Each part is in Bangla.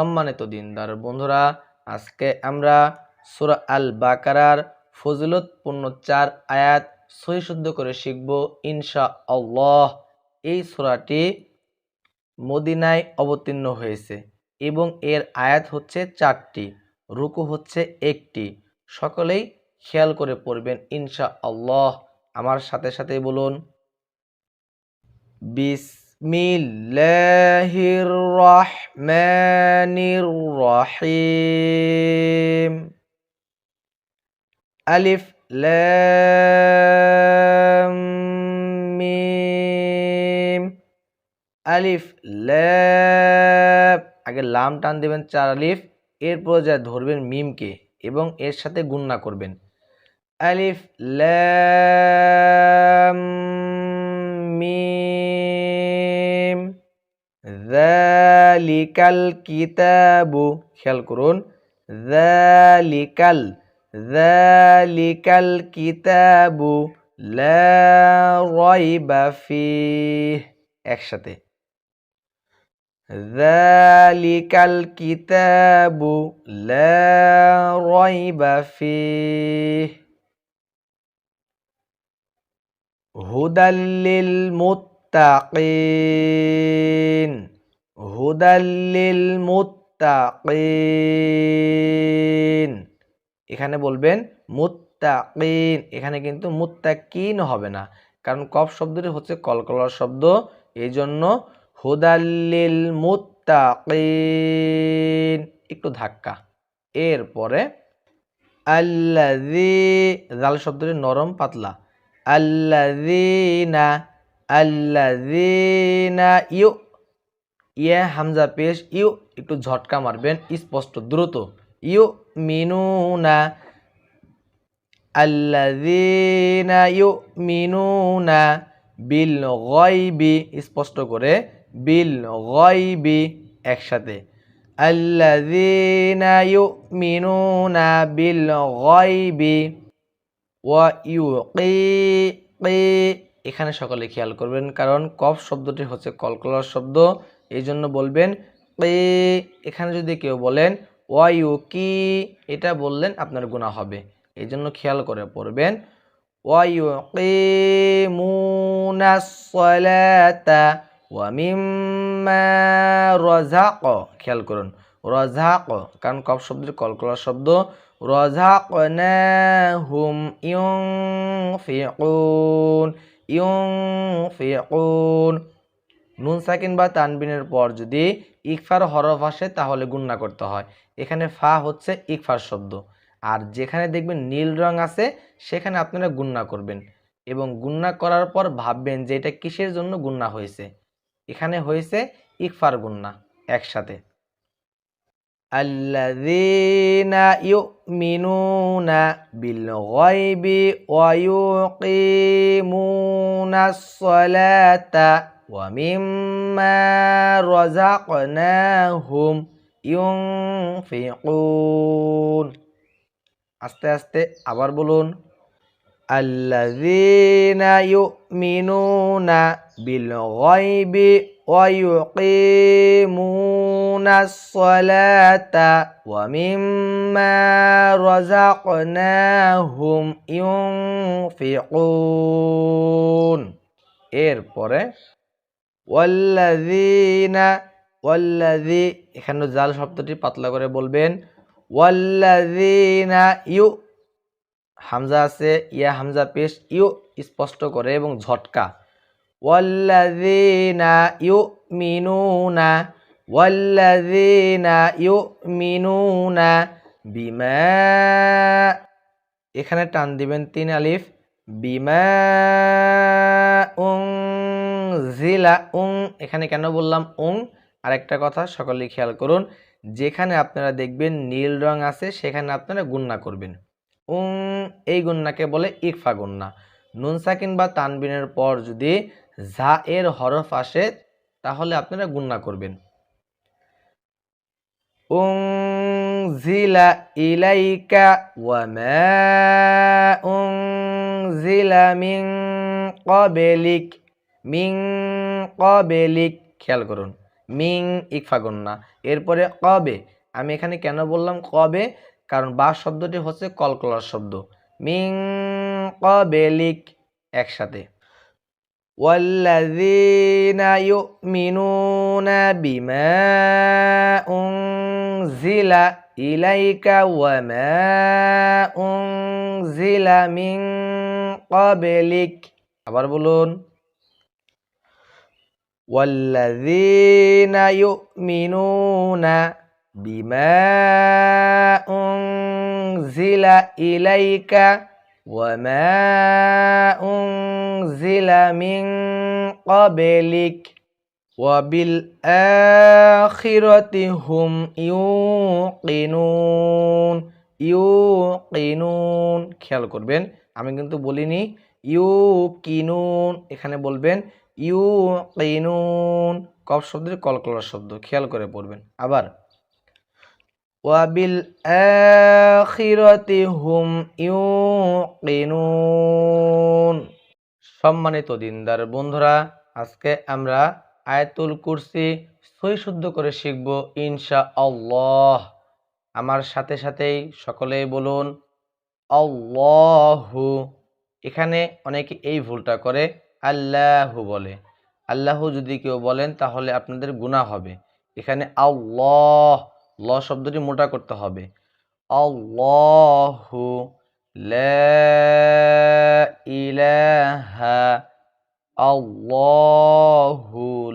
সম্মানিত দিনদার বন্ধুরা, আজকে আমরা সূরা আল বাকারার ফজিলতপূর্ণ চার আয়াত সহি শুদ্ধ করে শিখব ইনশা আল্লাহ এই সূরাটি মদিনায় অবতীর্ণ হয়েছে এবং এর আয়াত হচ্ছে চারটি, রুকু হচ্ছে একটি। সকলেই খেয়াল করে পড়বেন ইনশা আল্লাহ আমার সাথে সাথে বলুন। বিসমিল্লাহির রহমানির রহিম আলিফ লাম মিম আলিফ ল্যাব আগে লাম টান দেবেন, চার আলিফ। এরপর যা ধরবেন মিমকে এবং এর সাথে গুণনা করবেন। আলিফ ল্যাম যালিকাল কিতাবু খেয়াল করুন যালিকাল যালিকাল কিতাবু লা রাইবা ফিহ একসাথে যালিকাল কিতাবু লা রাইবা ফিহ হুদাল্লিল মুত্তাকিন হুদাল্লিল মুত্তাকিন। এখানে বলবেন মুত্তাকিন। এখানে কিন্তু মুত্তাকিন হবে না। কারণ কফ শব্দটি হচ্ছে কলকলার শব্দ। এই জন্য হুদাল্লিল মুত্তাকিন। একটু ধাক্কা। এরপরে আল্লাযী জাল শব্দটি নরম, পাতলা। আল্লাযীনা আল্লাযীনা ইউ ইয়া, হামজা পেশ, ইউ, একটু ঝটকা মারবেন, স্পষ্ট, দ্রুত। ইউ, মিনুনা আল্লাযীনা ইউ মিনুনা বিল গয়বি স্পষ্ট করে বিল গয়বি একসাথে। আল্লাযীনা ইউমিনুনা বিল গয়বি ওয়া ইউকি এখানে সকলে খেয়াল করবেন, কারণ কফ শব্দটি হচ্ছে কলকলার শব্দ। এই জন্য বলবেন কে এখানে যদি কেউ বলেন ওয়া ইউকি এটা বললেন আপনার গুণা হবে। এই জন্য খেয়াল করে পড়বেন ওয়া মিম্মা রাযাক। খেয়াল করুন, রাযাক, কারণ কফ শব্দের কলকলার শব্দ, রাযাকনাহুম ইউনফিকুন ইউনফিকুন। নুন, সাকিন বা তানবিনের পর যদি ইকফার হরফ আসে, তাহলে গুণনা করতে হয়। এখানে ফা হচ্ছে ইকফার শব্দ। আর যেখানে দেখবেন নীল রং আছে, সেখানে আপনারা গুণনা করবেন। এবং গুণনা করার পর ভাববেন যে এটা কিসের জন্য গুণনা হয়েছে? এখানে হয়েছে ইকফার গুন্না একসাথে। ওয়া ومما رزقناهم ينفقون. আস্তে আস্তে আবার বলুন। الذين يؤمنون بالغيب ويقيمون الصلاة ومما رزقناهم ينفقون. إير بوري ওয়াল্লাযীনা, ওয়াল্লাযী, এখানে জাল শব্দটি পাতলা করে বলবেন, ওয়াল্লাযীনা ইউ, হামজা আছে, ইয়া হামজা পেশ, ইউ স্পষ্ট করে এবং ঝটকা, ওয়াল্লাযীনা ইউমিনুনা ওয়াল্লাযীনা ইউমিনুনা বিমা, এখানে টান দিবেন তিন আলিফ, বিমা উং জিলা উং এখানে কেন বললাম উং আরেকটা কথা সকলে খেয়াল করুন, যেখানে আপনারা দেখবেন নীল রং আছে, সেখানে আপনারা গুন্না করবেন। উং এই গুন্নাকে বলে ইকফা গুন্না। নুন, সাকিন বা তানবিনের পর যদি ঝা এর হরফ আসে, তাহলে আপনারা গুন্না করবেন। উং জিলা ইলাইকা ওয়া মা উং জিলা মিং কবেলিক মিং কবেলিক খেয়াল করুন মিং ইকফা গন্না এরপরে কবে আমি এখানে কেন বললাম কবে কারণ বা শব্দটি হচ্ছে কলকলার শব্দ মিং কবেলিক একসাথে والذين يؤمنون بما أنزل إليك وما أنزل من قبلك আবার বলুন والذين يؤمنون بما أنزل إليك وما أنزل من قبلك وبالآخرة هم يوقنون ইউকিনুন খেয়াল করবেন আমি কিন্তু বলিনি ইউ কিনুন এখানে বলবেন ইউ কিনুন কফ শব্দের কলকলার শব্দ, খেয়াল করে পড়বেন। আবার, ওয়াবিল আখিরাতি হুম ইউকিনুন। সম্মানিত দিনদার বন্ধুরা, আজকে আমরা আয়াতুল কুরসি সই শুদ্ধ করে শিখব ইনশা আল্লাহ আমার সাথে সাথেই সকলেই বলুন, আল্লাহু। এখানে অনেকে এই ভুলটা করে আল্লাহু বলে। আল্লাহু যদি কেউ বলেন, তাহলে আপনাদের গুনাহ হবে। এখানে আল্লাহ, ল শব্দটি মোটা করতে হবে। আল্লাহু ইলাহা আল্লাহু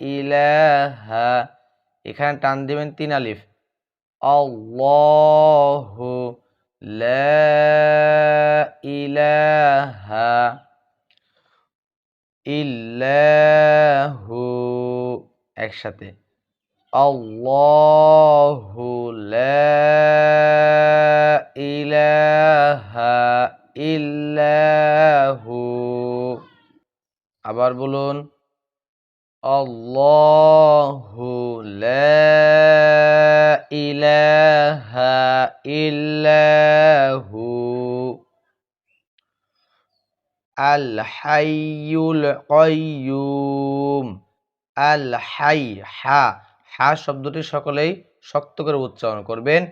ইলাহা। এখানে টান দিবেন তিন আলিফ। আল্লাহু লা ইলাহা ইল্লাহু একসাথে। আল্লাহু লা ইলাহা ইল্লাহু। আবার বলুন আল্লাহু লা ইলাহা ইল্লাহু আল হাইয়ুল কাইয়ুম আল হাই হা হা শব্দটি সকলেই শক্ত করে উচ্চারণ করবেন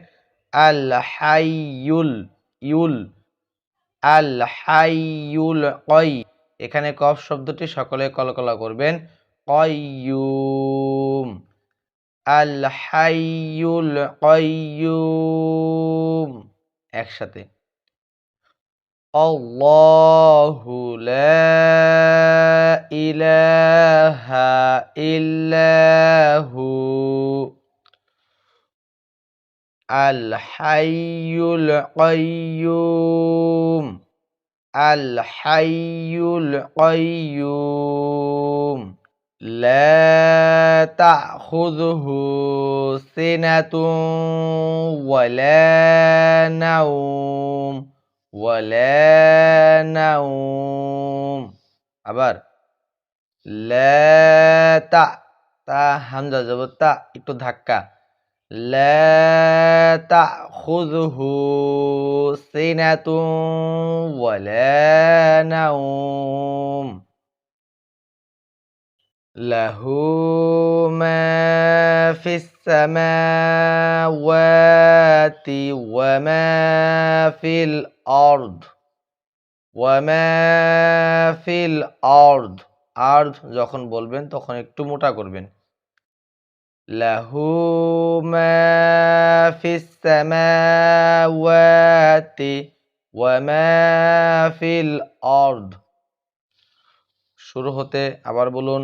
আল হাইয়ুল ইউল আল হাইয়ুল কই এখানে কফ শব্দটি সকলে কলকলা করবেন কয়ুম আল হাইয়ুল কয়ুম একসাথে। আল্লাহু লা ইলাহা ইল্লাহু আল হাইয়ুল কাইয়ুম আল হাইয়ুল কাইয়ুম لا تأخذه سنة ولا نوم ولا نوم আবার لا তা তা হামজা জবর তা একটু ধাক্কা لا تأخذه سنة ولا نوم له ما في السماوات وما في الأرض وما في الأرض আর্ধ যখন বলবেন তখন একটু মোটা করবেন له ما في السماوات وما في الأرض শুরু হতে আবার বলুন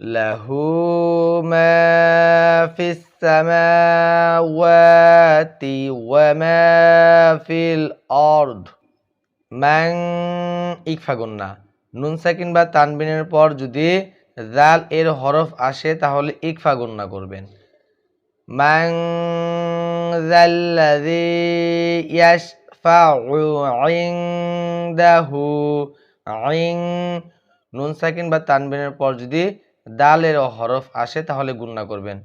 له ما في السماوات وما في الأرض মান ইকফা গুন্না নুন সাকিন বা তানবিনের পর যদি জাল এর হরফ আসে তাহলে ইকফা গুন্না করবেন من ذا الذي يشفع عنده عين নুন সাকিন বা তানবিনের পর যদি দালের হরফ আসে, তাহলে গুণনা করবেন।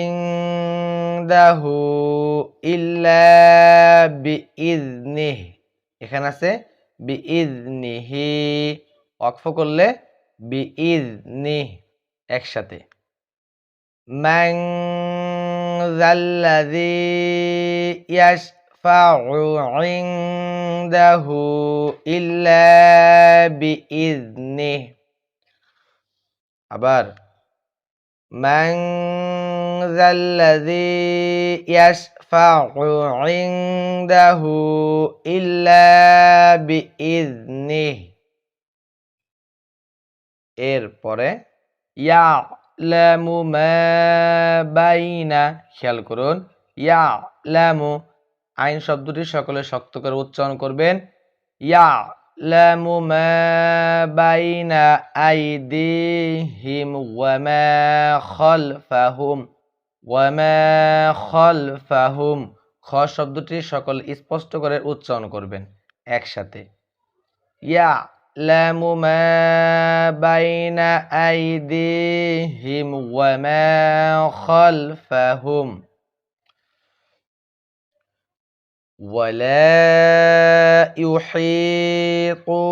ইনদাহু ইল্লা বিইজনিহ এখানে আছে ওয়াকফ করলে বিইজনিহ একসাথে। মান যাল্লাযী ইয়াশফাউ ইল্লা বিইজনিহ আবার من ذا الذي يشفع عنده إلا بإذنه এরপরে ইয়ালামু মা বাইনা খেয়াল করুন ইয়ালামু আইন শব্দটি সকলে শক্ত করে উচ্চারণ করবেন ইয়ালামু মা বাইনা আইদিহিম ওয়া মা খালফাহুম ওয়া মা খালফাহুম খ শব্দটি সকল স্পষ্ট করে উচ্চারণ করবেন একসাথে ইয়া লামু মা বাইনা আইদিহিম ওয়া মা খালফাহুম ولا يحيطون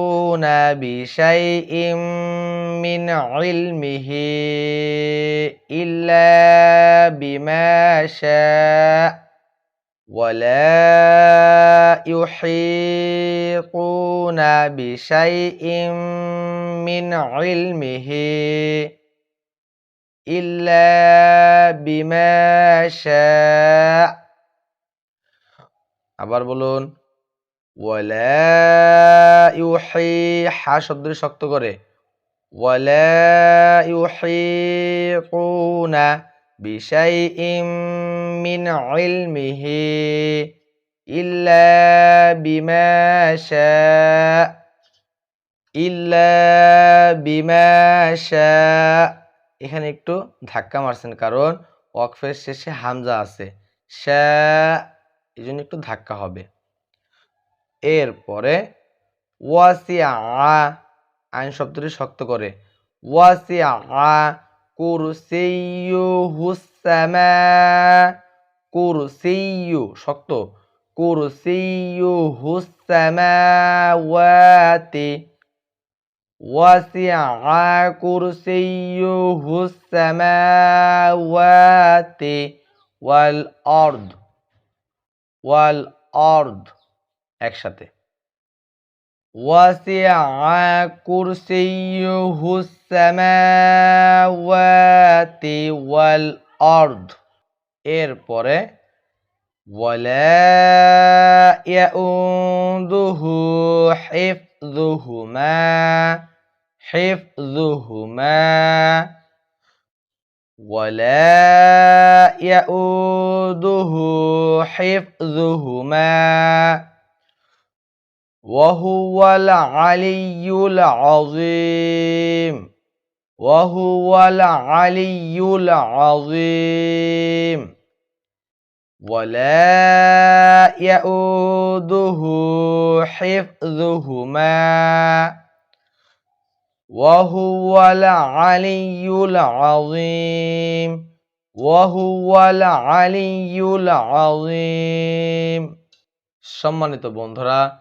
بشيء من علمه إلا بما شاء ولا يحيطون بشيء من علمه إلا بما شاء আবার বলুন হা শব্দটি শক্ত করে। মিন বিমা এখানে একটু ধাক্কা মারছেন কারণ ওয়াকফের শেষে হামজা আছে। শা এই জন্য একটু ধাক্কা হবে। এরপরে ওয়াসিয়া আইন শব্দটি শক্ত করে। ওয়াসিয়া কুরসিয়ুহুসামা কুরসিয়ু শক্ত। কুরসিয়ুহুসামাওয়াতি ওয়াসিয়া কুরসিয়ুহুসামাওয়াতি ওয়াল আরদ ওয়াল অর্দ একসাথে ওয়াসিআ কুরসিয়ুহুস সামাওয়াতি ওয়াল অর্দ এরপরে ওয়ালা ইয়াউদুহু হিফযুহুমা হিফযুহুমা ولا يؤوده حفظهما وهو العلي العظيم وهو العلي العظيم ولا يؤوده حفظهما وهو العلي العظيم وهو العلي العظيم সম্মানিত বন্ধুরা